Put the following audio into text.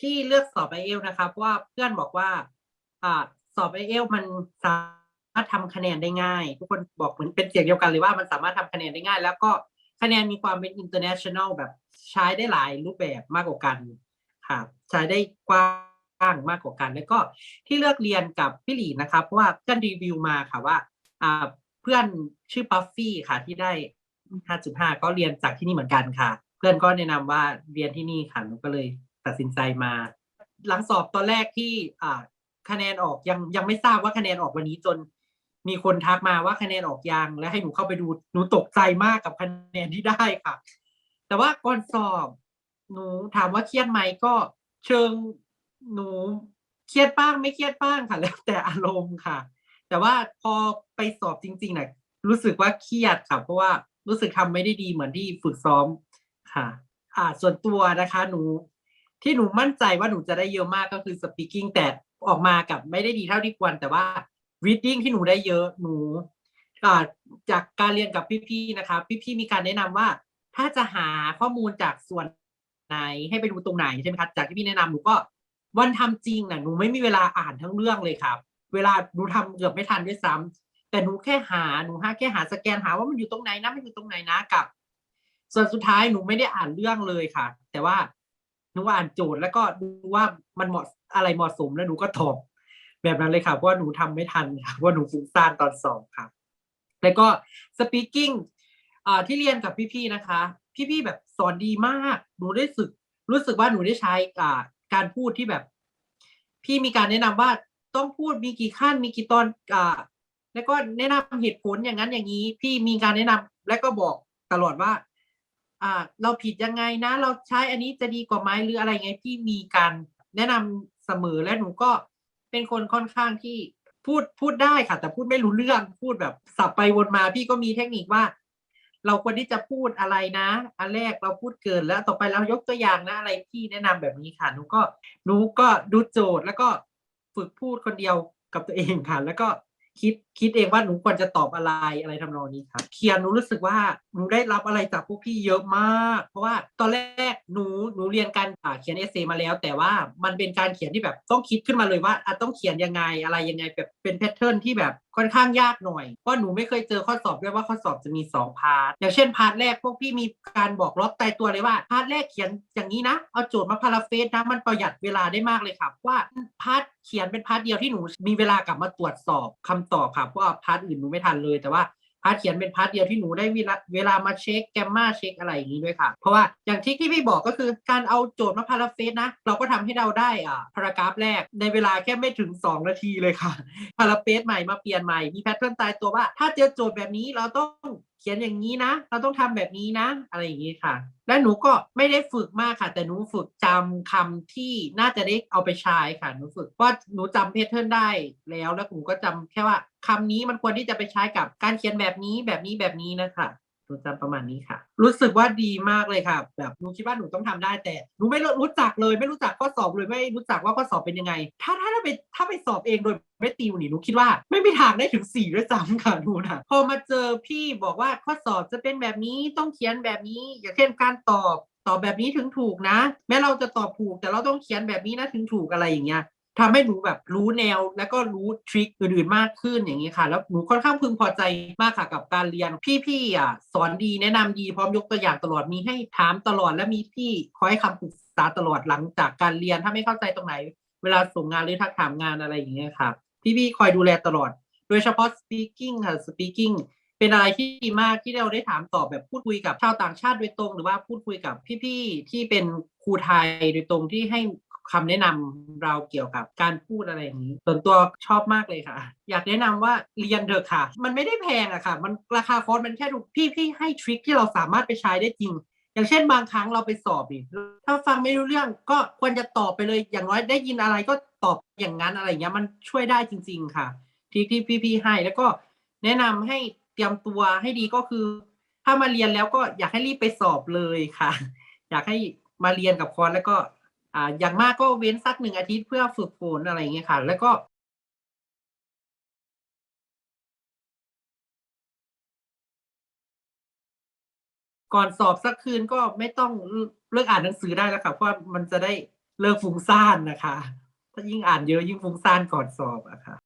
ที่เลือกสอบไอเอลนะครับเพราะว่าเพื่อนบอกว่าอ่าสอบไอเอลมันสามารถทำคะแนนได้ง่าย ทุกคนบอกเหมือนเป็นเสียงเดียวกันเลยว่ามันสามารถทำคะแนนได้ง่าย แล้วก็คะแนนมีความเป็น international แบบใช้ได้หลายรูปแบบมากกว่ากันค่ะใช้ได้กว้างมากกว่ากัน แล้วก็ที่เลือกเรียนกับพี่หลีนะครับเพราะว่าเพื่อนรีวิวมาค่ะว่าอ่าเพื่อนชื่อปัฟฟี่ค่ะที่ได้ 5.5 ก็เรียนจากที่นี่เหมือนกันค่ะ เพื่อนก็แนะนำว่าเรียนที่นี่ค่ะหนูก็เลย ตัดสินใจมา หลังสอบตอนแรกที่อ่าคะแนนออกยังยังไม่ทราบว่าคะแนนออกวันนี้จน มีคนทักมาว่าคะแนนออกยังและให้หนูเข้าไปดูหนูตกใจมากกับคะแนนที่ได้ค่ะ แต่ว่าก่อนสอบหนูถามว่าเครียดไหมก็เชิงหนูเครียดบ้างไม่เครียดบ้างค่ะ แล้วแต่อารมณ์ค่ะ แต่ว่าพอไปสอบจริงๆน่ะรู้สึกว่าเครียดค่ะ เพราะว่ารู้สึกทำไม่ได้ดีเหมือนที่ฝึกซ้อมค่ะ อ่าส่วนตัวนะคะ หนู ที่หนูมั่นใจว่าหนูจะได้เยอะมากก็คือ speaking แต่ออกมากับไม่ได้ดีเท่าที่ควร แต่ว่า reading ที่หนูได้เยอะหนูจากการเรียนกับพี่ๆนะคะพี่ๆมีการแนะนำว่า ถ้าจะหาข้อมูลจากส่วนไหนให้ไปดูตรงไหนใช่ไหมคะจากที่พี่แนะนำหนูก็วันทำจริงน่ะหนูไม่มีเวลาอ่านทั้งเรื่องเลยครับ เวลาหนูทำเกือบไม่ทันด้วยซ้ำแต่หนูแค่หาหนูหาแค่หาสแกนหาว่ามันอยู่ตรงไหนนะมันอยู่ตรงไหนนะกับ ส่วนสุดท้ายหนูไม่ได้อ่านเรื่องเลยค่ะ แต่ว่า หนูอ่านโจทย์แล้วก็ดูว่ามันเหมาะอะไรเหมาะสมแล้วหนูก็ตอบแบบนั้นเลยค่ะเพราะว่าหนูทำไม่ทันค่ะเพราะว่าหนูฟุ้งซ่านตอนสอบค่ะแล้วก็ speaking อ่าที่เรียนกับพี่ๆนะคะ พี่ๆแบบสอนดีมาก หนูได้สึก รู้สึกว่าหนูได้ใช้การพูดที่แบบ พี่มีการแนะนำว่าต้องพูดมีกี่ขั้นมีกี่ตอนอ่าแล้วก็แนะนำเหตุผลอย่างนั้นอย่างนี้ พี่มีการแนะนำและก็บอกตลอดว่า อ่าเราผิดยังไงนะ เราใช้อันนี้จะดีกว่าไหมหรืออะไรไงพี่มีการแนะนำเสมอและหนูก็เป็นคนค่อนข้างที่พูดพูดได้ค่ะ แต่พูดไม่รู้เรื่องพูดแบบสับไปวนมา พี่ก็มีเทคนิคว่า เราควรที่จะพูดอะไรนะ อันแรกเราพูดเกินแล้วต่อไปเรายกตัวอย่างนะอะไรพี่แนะนำแบบนี้ค่ะหนูก็หนูก็ดูโจทย์แล้วก็ฝึกพูดคนเดียวกับตัวเองค่ะ แล้วก็คิดคิดเองว่าหนูควรจะตอบอะไรอะไรทำนองนี้ครับเขียนหนูรู้สึกว่าหนูได้รับอะไรจากพวกพี่เยอะมาก เพราะว่าตอนแรกหนูหนูเรียนการเขียนเอเซมาแล้ว แต่ว่ามันเป็นการเขียนที่แบบต้องคิดขึ้นมาเลยว่าอะต้องเขียนยังไงอะไรยังไงแบบเป็นแพทเทิร์นที่แบบค่อนข้างยากหน่อยเพราะหนูไม่เคยเจอข้อสอบด้วยว่าข้อสอบจะมีสองพาร์ทอย่างเช่นพาร์ทแรกพวกพี่มีการบอกล็อกตายตัวเลยว่าพาร์ทแรกเขียนอย่างนี้นะเอาโจทย์มาพาราเฟสนะมันประหยัดเวลาได้มากเลยครับว่าพาร์ทเขียนเป็นพาร์ทเดียวที่หนูมีเวลากลับมาตรวจสอบคำตอบค่ะเพราะพาร์ทอื่นหนูไม่ทันเลย แต่ว่าพาร์ทเขียนเป็นพาร์ทเดียวที่หนูได้เวลาเวลามาเช็คแกมมาเช็คอะไรอย่างนี้ด้วยค่ะ เพราะว่าอย่างที่ที่พี่บอกก็คือการเอาโจทย์มาพาราเฟสนะ เราก็ทำให้เราได้อ่าพารากราฟแรกในเวลาแค่ไม่ถึง 2 นาทีเลยค่ะพาราเฟสใหม่มาเปลี่ยนใหม่มีแพทเทิร์นตายตัวว่า ถ้าเจอโจทย์แบบนี้เราต้อง เขียนอย่างนี้นะ เราต้องทำแบบนี้นะ อะไรอย่างนี้ค่ะ และหนูก็ไม่ได้ฝึกมากค่ะ แต่หนูฝึกจำคำที่น่าจะได้เอาไปใช้ค่ะหนูฝึกว่าหนูจำเพทเทิร์นได้แล้วแล้วหนูก็จำแค่ว่าคำนี้มันควรที่จะไปใช้กับการเขียนแบบนี้แบบนี้แบบนี้นะคะ นูจำประมาณนี้ค่ะ รู้สึกว่าดีมากเลยค่ะ แบบหนูคิดว่าหนูต้องทำได้แต่หนูไม่รู้จักเลย ไม่รู้จักข้อสอบเลยไม่รู้จักว่าข้อสอบเป็นยังไง ถ้าถ้าถ้าไปถ้าไปสอบเองโดยไม่ติวนี่หนูคิดว่าไม่มีทางได้ถึงสี่ด้วยซ้ำค่ะหนูนะพอมาเจอพี่บอกว่าข้อสอบจะเป็นแบบนี้ต้องเขียนแบบนี้ อย่างเช่นการตอบตอบแบบนี้ถึงถูกนะ แม้เราจะตอบถูกแต่เราต้องเขียนแบบนี้นะถึงถูกอะไรอย่างเงี้ย ทำให้หนูแบบรู้แนวแล้วก็รู้ทริคอื่นๆมากขึ้นอย่างนี้ค่ะ แล้วหนูค่อนข้างพึงพอใจมากค่ะกับการเรียน พี่ๆอะสอนดีแนะนำดีพร้อมยกตัวอย่างตลอดมีให้ถามตลอดและมีพี่คอยคำปรึกษาตลอดหลังจากการเรียนถ้าไม่เข้าใจตรงไหน เวลาส่งงานหรือทักถามงานอะไรอย่างเงี้ยค่ะ พี่ๆคอยดูแลตลอด โดยเฉพาะ speaking ค่ะ speaking เป็นอะไรที่ดีมากที่เราได้ถามตอบแบบพูดคุยกับชาวต่างชาติโดยตรง หรือว่าพูดคุยกับพี่ๆที่เป็นครูไทยโดยตรงที่ให้ คำแนะนำเราเกี่ยวกับการพูดอะไรอย่างนี้ส่วนตัวชอบมากเลยค่ะ อยากแนะนำว่าเรียนเถอะค่ะ มันไม่ได้แพงอะค่ะ มันราคาคอร์สมันแค่ถูกพี่ๆให้ทริคที่เราสามารถไปใช้ได้จริง อย่างเช่นบางครั้งเราไปสอบนี่ถ้าฟังไม่รู้เรื่องก็ควรจะตอบไปเลยอย่างน้อยได้ยินอะไรก็ตอบอย่างนั้นอะไรอย่างเงี้ยมันช่วยได้จริง ๆ ค่ะที่ที่พี่ๆให้แล้วก็แนะนำให้เตรียมตัวให้ดีก็คือ ถ้ามาเรียนแล้วก็อยากให้รีบไปสอบเลยค่ะ อยากให้มาเรียนกับคอร์สแล้วก็ อ่าอย่างมากก็เว้นสักหนึ่งอาทิตย์เพื่อฝึกฝนอะไรอย่างเงี้ยค่ะ แล้วก็ก่อนสอบสักคืนก็ไม่ต้องเลิกอ่านหนังสือได้แล้วค่ะเพราะว่ามันจะได้เลิกฟุ้งซ่านนะคะ ถ้ายิ่งอ่านเยอะยิ่งฟุ้งซ่านก่อนสอบอะค่ะ